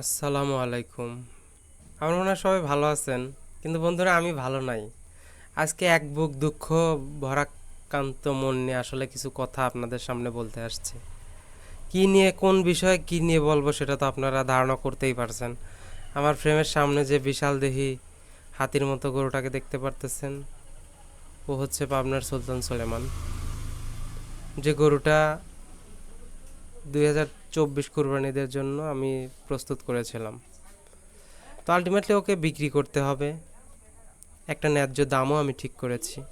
আসসালামু আলাইকুম। আমার মনে হয় সবাই ভালো আছেন, কিন্তু বন্ধুরা আমি ভালো নাই। আজকে এক বুক দুঃখ, ভরাক্রান্ত মন নিয়ে আসলে কিছু কথা আপনাদের সামনে বলতে আসছে। কি নিয়ে, কোন বিষয়ে কি নিয়ে বলব সেটা তো আপনারা ধারণা করতেই পারছেন। আমার ফ্রেমের সামনে যে বিশাল দেহি হাতির মতো গরুটাকে দেখতে পারতেছেন। ও হচ্ছে পাবনার সুলতান সুলেমান। যে গরুটা দুই হাজার চব্বিশ কোরবানিদের জন্য আমি প্রস্তুত করেছিলাম। তো আলটিমেটলি ওকে বিক্রি করতে হবে। একটা ন্যায্য দামও আমি ঠিক করেছি।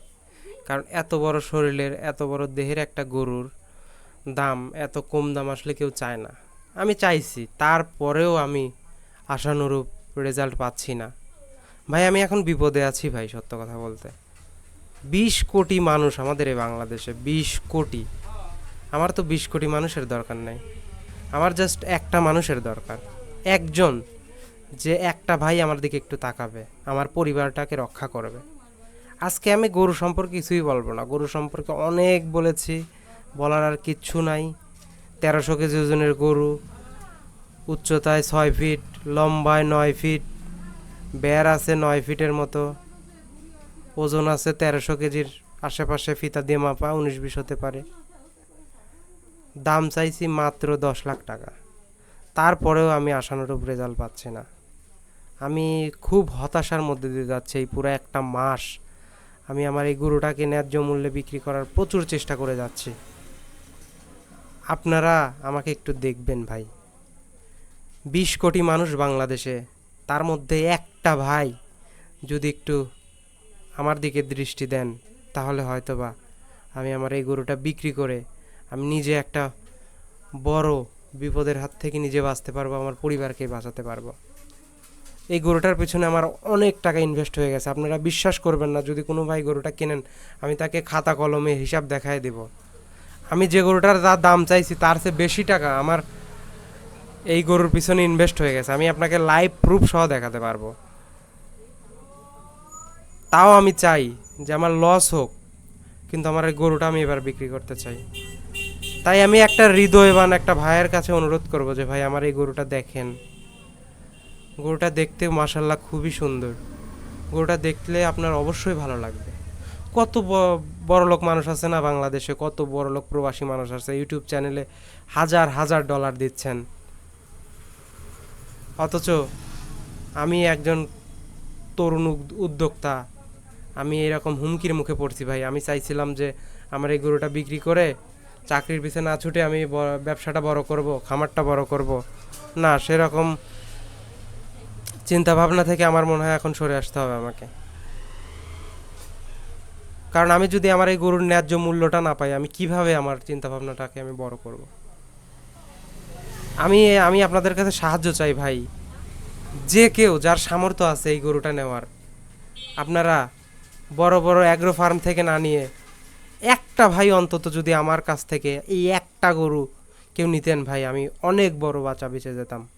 কারণ এত বড় শরীরের, এত বড় দেহের একটা গরুর দাম এত কম দাম আসলে কেউ চায় না। আমি চাইছি, তারপরেও আমি আশানুরূপ রেজাল্ট পাচ্ছি না। ভাই, আমি এখন বিপদে আছি ভাই, সত্য কথা বলতে। বিশ কোটি মানুষ আমাদের এই বাংলাদেশে, বিশ কোটি। আমার তো বিশ কোটি মানুষের দরকার নাই। আমার জাস্ট একটা মানুষের দরকার। একজন যে একটা ভাই আমার দিকে একটু তাকাবে, আমার পরিবারটাকে রক্ষা করবে। আজকে আমি গরু সম্পর্কে কিছুই বলব না। গরু সম্পর্কে অনেক বলেছি, বলার আর কিচ্ছু নাই। তেরোশো কেজি ওজনের গরু, উচ্চতায় ছয় ফিট, লম্বায় নয় ফিট বের আছে নয় ফিটের মতো। ওজন আছে তেরোশো কেজির আশেপাশে ফিতা দিয়ে মাপা উনিশ বিশ হতে পারে। দাম চাইছি মাত্র দশ লাখ টাকা। তারপরেও আমি আশানুরূপ রেজাল্ট পাচ্ছি না। আমি খুব হতাশার মধ্যে দিয়ে যাচ্ছে এই পুরো একটা মাস। আমি আমার এই গরুটাকে ন্যায্য মূল্যে বিক্রি করার প্রচুর চেষ্টা করে যাচ্ছি। আপনারা আমাকে একটু দেখবেন ভাই। বিশ কোটি মানুষ বাংলাদেশে, তার মধ্যে একটা ভাই যদি একটু আমার দিকে দৃষ্টি দেন, তাহলে হয়তোবা আমি আমার এই গরুটা বিক্রি করে আমি নিজে একটা বড় বিপদের হাত থেকে নিজে বাঁচতে পারব, আমার পরিবারকে বাঁচাতে পারব। এই গরুটার পেছনে আমার অনেক টাকা ইনভেস্ট হয়ে গেছে। আপনারা বিশ্বাস করবেন না, যদি কোনো ভাই গরুটা কেনেন, আমি তাকে খাতা কলমে হিসাব দেখায় দেব। আমি যে গরুটার যা দাম চাইছি, তার চেয়ে বেশি টাকা আমার এই গরুর পিছনে ইনভেস্ট হয়ে গেছে। আমি আপনাকে লাইভ প্রুফ সহ দেখাতে পারব। তাও আমি চাই যে আমার লস হোক, কিন্তু আমার এই গরুটা আমি এবার বিক্রি করতে চাই। তাই আমি একটা হৃদয়বান একটা ভাইয়ের কাছে অনুরোধ করব যে, ভাই, আমার এই গরুটা দেখেন। গরুটা দেখতে মাসাল্লাহ খুবই সুন্দর। গরুটা দেখলে আপনার অবশ্যই ভালো লাগবে। কত বড় লোক মানুষ আছে না বাংলাদেশে, কত বড় লোক প্রবাসী মানুষ আছে। ইউটিউব চ্যানেলে হাজার হাজার ডলার দিচ্ছেন। অথচ আমি একজন তরুণ উদ- উদ্যোক্তা। আমি এরকম হুমকির মুখে পড়ছি ভাই। আমি চাইছিলাম যে আমার এই গরুটা বিক্রি করে চাকরির পিছনে না ছুটে আমি ব্যবসাটা বড় করব, খামারটা বড় করব। না, সেরকম চিন্তা ভাবনা থেকে আমার মনে হয় এখন সরে আসতে হবে আমাকে। কারণ আমি যদি আমার এই গরুর ন্যায্য মূল্যটা না পাই, আমি কীভাবে আমার চিন্তা ভাবনাটাকে আমি বড় করব? আমি আমি আপনাদের কাছে সাহায্য চাই ভাই। যে কেউ যার সামর্থ্য আছে এই গরুটা নেওয়ার, আপনারা বড় বড় অ্যাগ্রো ফার্ম থেকে না নিয়ে একটা ভাই অন্তত যদি আমার কাছ থেকে এই একটা গরু কেউ নিতেন ভাই, আমি অনেক বড় বাঁচা বেঁচে যেতাম।